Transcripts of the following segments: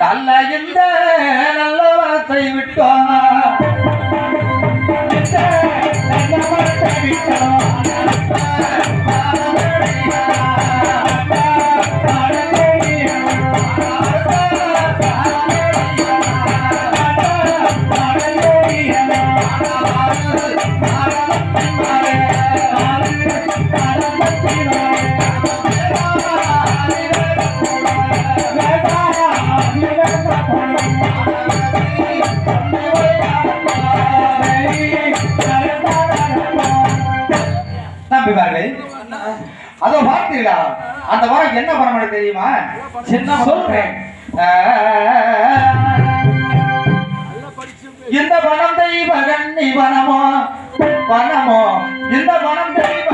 நல்ல இந்த நல்ல வார்த்தை விட்டோம்? சின்ன சொல்றேன்? இந்த பணம் தெய்வகன் கண்ணி பணமோ வனமோ இந்த பணம் தெய்வ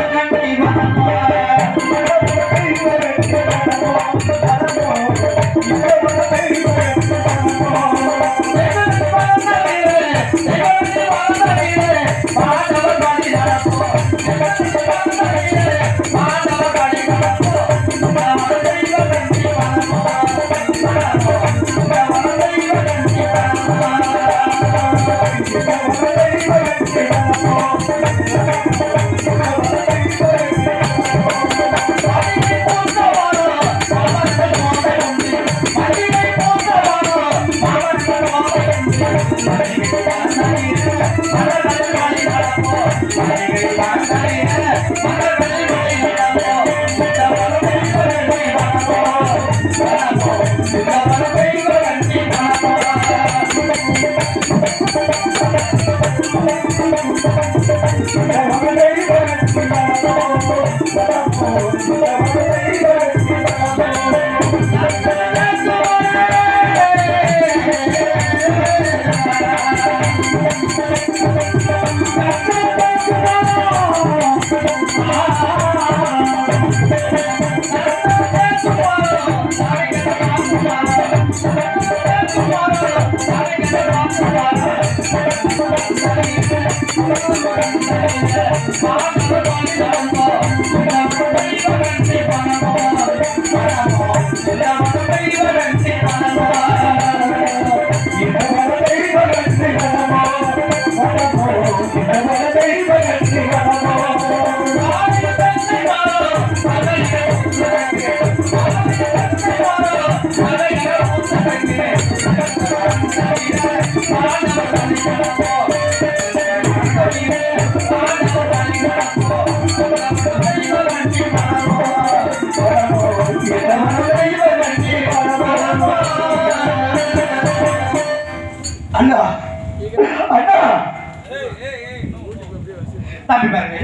அண்ணா. அண்ணா. தம்பி பாருங்க.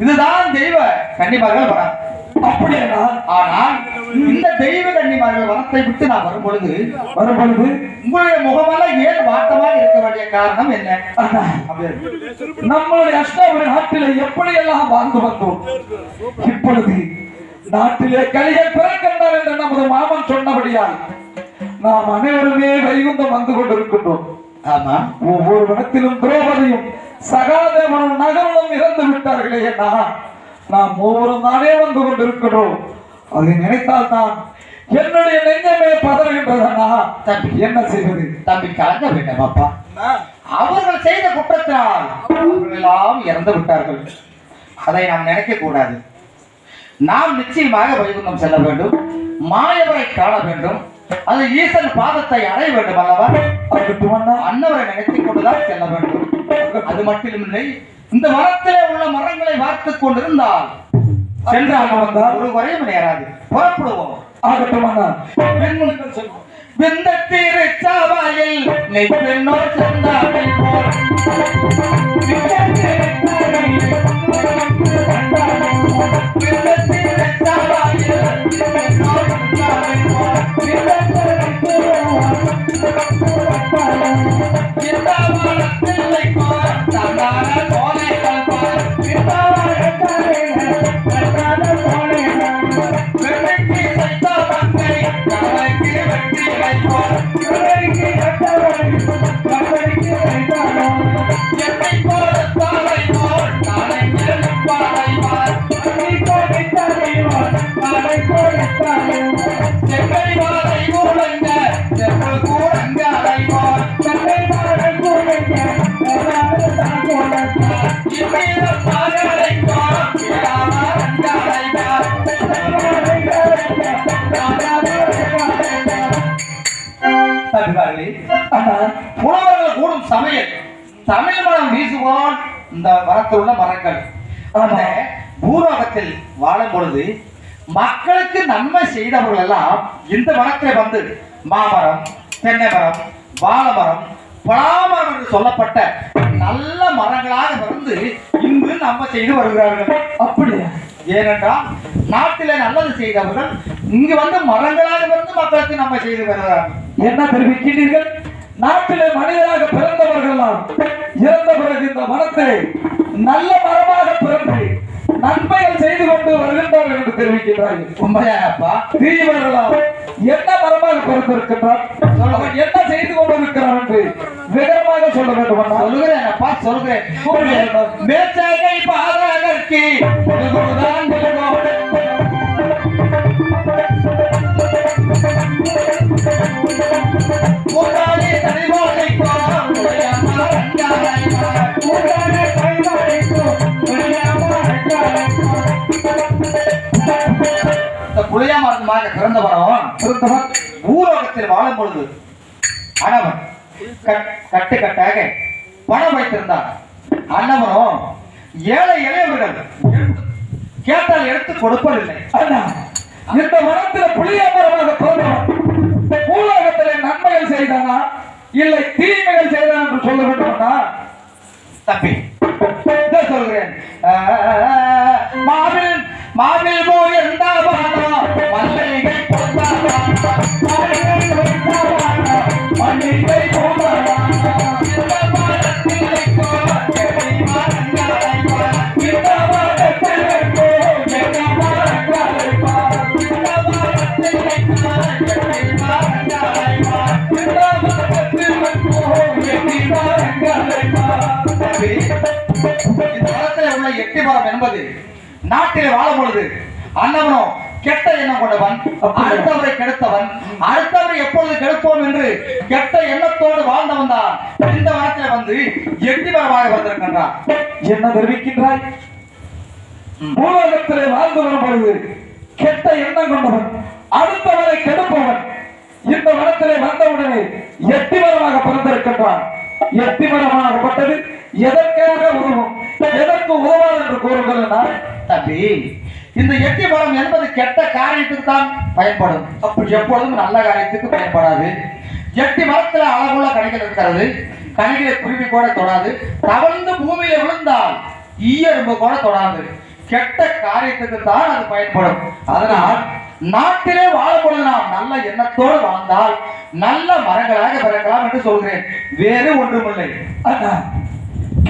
இதுதான் தெய்வ. கன்னிமார்கள் வரம் அப்படியா ஆனால் இந்த தெய்வ கன்னிமார்கள் வரத்தை விட்டு நான் வரும் பொழுது வரும் பொழுது உங்களுடைய முகமெல்லாம் ஏன் வாட்டமாக இருக்க வேண்டிய காரணம் என்ன? அப்படியே. நம்மளுடைய அஷ்டாவரி நாட்டிலே எப்படியெல்லாம் வாழ்ந்து வந்தோம்? இப்பொழுது நாட்டிலே கலிகள் பிறக்கின்றார் என்று நமது மாமன் சொன்னபடியால் நாம் அனைவருமே வைகுந்தம் வந்து கொண்டிருக்கின்றோம். ஆமா ஒவ்வொரு இடத்திலும் திரௌபதியும் சகாதேவனும் நகரனும் இறந்து விட்டார்களே அண்ணா. நாம் ஒவ்வொரு நாளே வந்து கொண்டிருக்கிறோம் அதை நினைத்தால் தான் என்னுடைய நெஞ்சமே பதறுகின்றது தம்பி. என்ன செய்வது? தம்பி கலங்க வேண்டாம் அப்பா அவர்கள் செய்த குற்றத்தினால் அவர்கள் எல்லாம் இறந்து விட்டார்கள். அதை நாம் நினைக்க கூடாது. நாம் நிச்சயமாக வைகுண்டம் செல்ல வேண்டும். மாயவரை காண வேண்டும். அது ஈசன் பாதத்தை அடைய வேண்டும் அல்லவா? அன்னவரை நினைத்துக் கொண்டுதான் செல்ல வேண்டும். அது மட்டுமில்லை இந்த மரத்திலே உள்ள மரங்களை பார்த்துக் கொண்டிருந்தால் சென்றால் ஒரு குறையும் நேராது. புறப்படுவோம். ஆகட்டும் பெண்மணிகள் சொல்வோம் வெந்த தீரச்சாவாயில் நெய் பெண்ணோர் செந்தாமை போல். புலவர்கள் கூடும் சமையல். தமிழ் மனம் வீசுவான் இந்த மரத்தில் உள்ள மரங்கள். அந்த பூலோகத்தில் வாழும் பொழுது மக்களுக்கு நன்மை செய்தவர்கள் எல்லாம் இந்த வனத்தில் வந்து மாமரம் தென்னை மரம் வாழமரம் பலாமரம் என்று சொல்லப்பட்ட நல்ல மரங்களாக வந்து இன்று நம்ம செய்து வருகிறார்கள். அப்படியா? ஏனென்றால் நாட்டிலே நல்லது செய்தவர்கள் இங்கு வந்து மரங்களாக பிறந்து மக்களுக்கு நம்ம செய்து வருகிறார்கள் என்ன தெரிவிக்கின்றீர்கள்? நாட்டிலே மனிதராக பிறந்தவர்கள்லாம் இறந்த பிறகு இந்த மரத்தை நல்ல மரமாக பிறந்து நன்மைகள் செய்து கொண்டு வருகின்றார்கள் என்று தெரிவிக்கின்றார்கள். உண்மையாப்பா தீவர்களாம் என்ன மரமாக பிறந்திருக்கின்றார்? என்ன செய்து கொண்டிருக்கிறார் என்று விவரமாக சொல்ல வேண்டும்? அண்ணா. சொல்லுகிறேன் அப்பா சொல்கிறேன் மேற்சகை பாதகர்க்கு முழுகுதான் முழுகும். கூட்டாளி தனிவோதைக்கும் உடையம்மா அஞ்சாலைவார். கூட்டாளி தனிவோதைக்கும் உடையம்மா அஞ்சாலைவார். பிறந்தவன் வாழும் பொழுது அனவன் கட்- கட்டு கட்டாக பணம் வைத்திருந்தார் அன்னவனும் ஏழை இளையவர்கள் கேட்டால் எடுத்து கொடுப்பதில்லை. அண்ணா இந்த மரத்தில் புளிய மரமாக இந்த பூலோகத்திலே நன்மைகள் செய்தானா? இல்லை தீமைகள் செய்தான் என்று சொல்ல வேண்டும் தப்பி. தம்பி சொல்கிறேன். மாவில் மாவில் போய் இருந்தாவானா மரம் என்பது நாட்டிலே வாழும் பொழுது அன்னவனோ கெட்ட எண்ணம் கொண்டவன் அடுத்தவரை கெடுத்தவன் அடுத்தவரை எப்பொழுது கெடுப்போம் என்று கெட்ட எண்ணத்தோடு வாழ்ந்தவன் தான் இந்த மரத்தில் வந்து எட்டி மரமாக வந்திருக்கின்றான் என்ன தெரிவிக்கின்றாய்? பூலோகத்திலே வாழ்ந்து வரும் பொழுது கெட்ட எண்ணம் கொண்டவன் அடுத்தவரை கெடுப்பவன் இந்த மரத்திலே வந்தவுடனே எட்டி மரமாக பிறந்திருக்கின்றான். எட்டி மரமாகப்பட்டது எதற்காக உதவும் எதற்கு உதவாது என்று கூறுங்கள் என்றால், தம்பி இந்த எட்டி மரம் என்பது கெட்ட காரியத்துக்கு தான் பயன்படும். அப்படி எப்பொழுதும் நல்ல காரியத்துக்கு பயன்படாது. எட்டி மரத்துல அழகுள்ள கணிகள் இருக்கிறது. கணிகளை குருவி கூட தொடாது. தவழ்ந்து பூமியில விழுந்தால் ஈயரும்பு கூட தொடாது. கெட்ட காரியத்துக்கு தான் அது பயன்படும். அதனால் நாட்டிலே வாழும் நாம் நல்ல எண்ணத்தோடு வாழ்ந்தால் நல்ல மரங்களாக பிறக்கலாம் என்று சொல்கிறேன். வேறு ஒன்றுமில்லை. அதான்.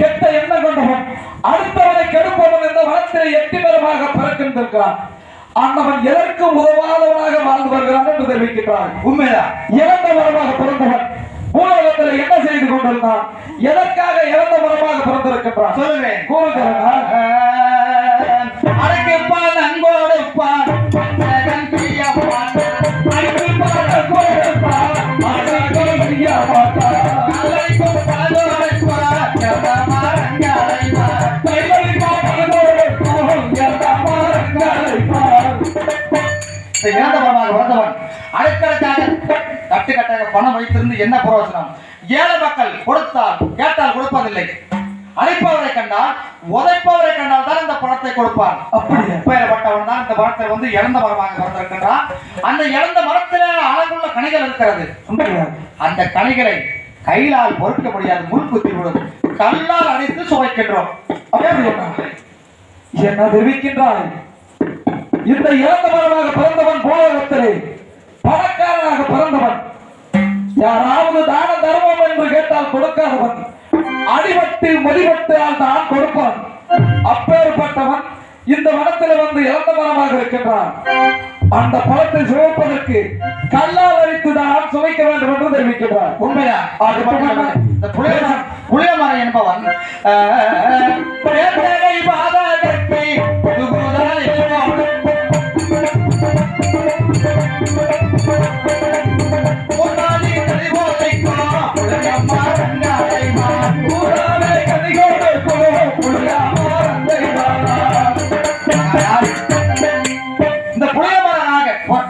கெட்ட எண்ணம் கொண்டவன் அடுத்தவனை கெடுப்பவன் இந்த மரத்திலே எட்டி மரமாக பிறக்கின்றிருக்கிறான். அன்னவன் எதற்கு உதவாதவனாக வாழ்ந்து வருகிறான் என்று தெரிவிக்கின்றான். உண்மைதான் இறந்த மரமாக பிறந்தவன் பூலோகத்தில் என்ன செய்து கொண்டிருந்தான்? எதற்காக இறந்த மரமாக பிறந்திருக்கின்றான்? சொல்லுவேன் கூறுகிறான் அடக்கிப்பான் அங்கோடுப்பான் இந்த இறந்த வந்தவன் அடுக்கடுக்காக கட்டுக்கட்டாக பணம் வைத்திருந்து என்ன பிரயோஜனம்? ஏழை மக்கள் கொடுத்தால் கேட்டால் கொடுப்பதில்லை. அழைப்பவரை கண்டால் உதைப்பவரை கண்டால் தான் இந்த பணத்தை கொடுப்பான். அப்படி பெயரப்பட்டவன் தான் இந்த பணத்தை வந்து இழந்த மரமாக பிறந்திருக்கின்றான் அந்த இழந்த மரத்தில அழகுள்ள கனிகள் இருக்கிறது. அந்த கனிகளை கையிலால் பொறுக்க முடியாது முள் குத்தி விடும். கல்லால் அடித்து சுவைக்கின்றோம். அப்படியே? என்ன தெரிவிக்கின்றாய்? இந்த இறந்த மரமாக பிறந்தவன் பூலோகத்திலே பணக்காரனாக பிறந்தவன். யாராவது தான தர்மம் என்று கேட்டால் கொடுக்காதவன். அடிபட்டு மதிபட்டால் தான் கொடுப்பான். அப்பேற்பட்டவன் இந்த மரத்தில் வந்து இறந்த மரமாக இருக்கின்றான். அந்த பழத்தை சுவைப்பதற்கு கல்லால் அடித்து தான் சுவைக்க வேண்டும் என்று தெரிவிக்கின்றான் உண்மைதான். அது இந்த புளியமரம் புளியமரம் என்பவன் ஆஹ்,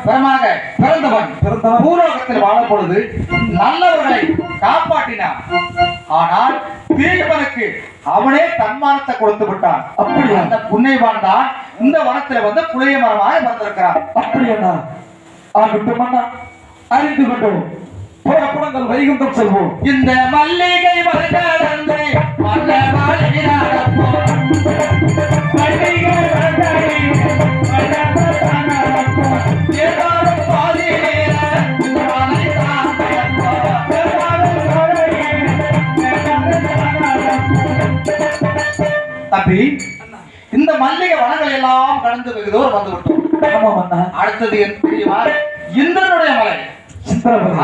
பிறமாக பிறந்தவன் பிறந்தவன் பூலோகத்தில் பூலோகத்தில் வாழும் நல்லவர்களை காப்பாற்றினான் ஆனால் தீயவனுக்கு அவனே தன்மானத்தை கொடுத்து விட்டான் அப்படியா? அந்த புண்ணியவான் தான் இந்த வனத்துல வந்து புளிய மரமாக வந்திருக்கிறான் அப்படி அண்ணா ஆகட்டும் அண்ணா அறிந்து கொண்டோம் புறப்படங்கள் வைகுந்தம் செல்வோம். இந்த மல்லிகை பாதியிலே தம்பி இந்த மல்லிகை வனங்கள் எல்லாம் கடந்து வெகு தூரம் வந்து விட்டோம். அடுத்தது என்ன தெரியுமா இந்திரனுடைய மலை.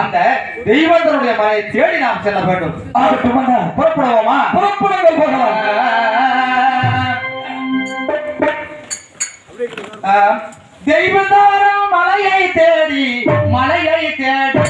அந்த தெய்வந்தனுடைய மலையை தேடி நாம் செல்ல வேண்டும். புறப்படுவோமா? புறப்படங்கள் போகலாம். தெய்வந்தாரம் மலையை தேடி மலையை தேடி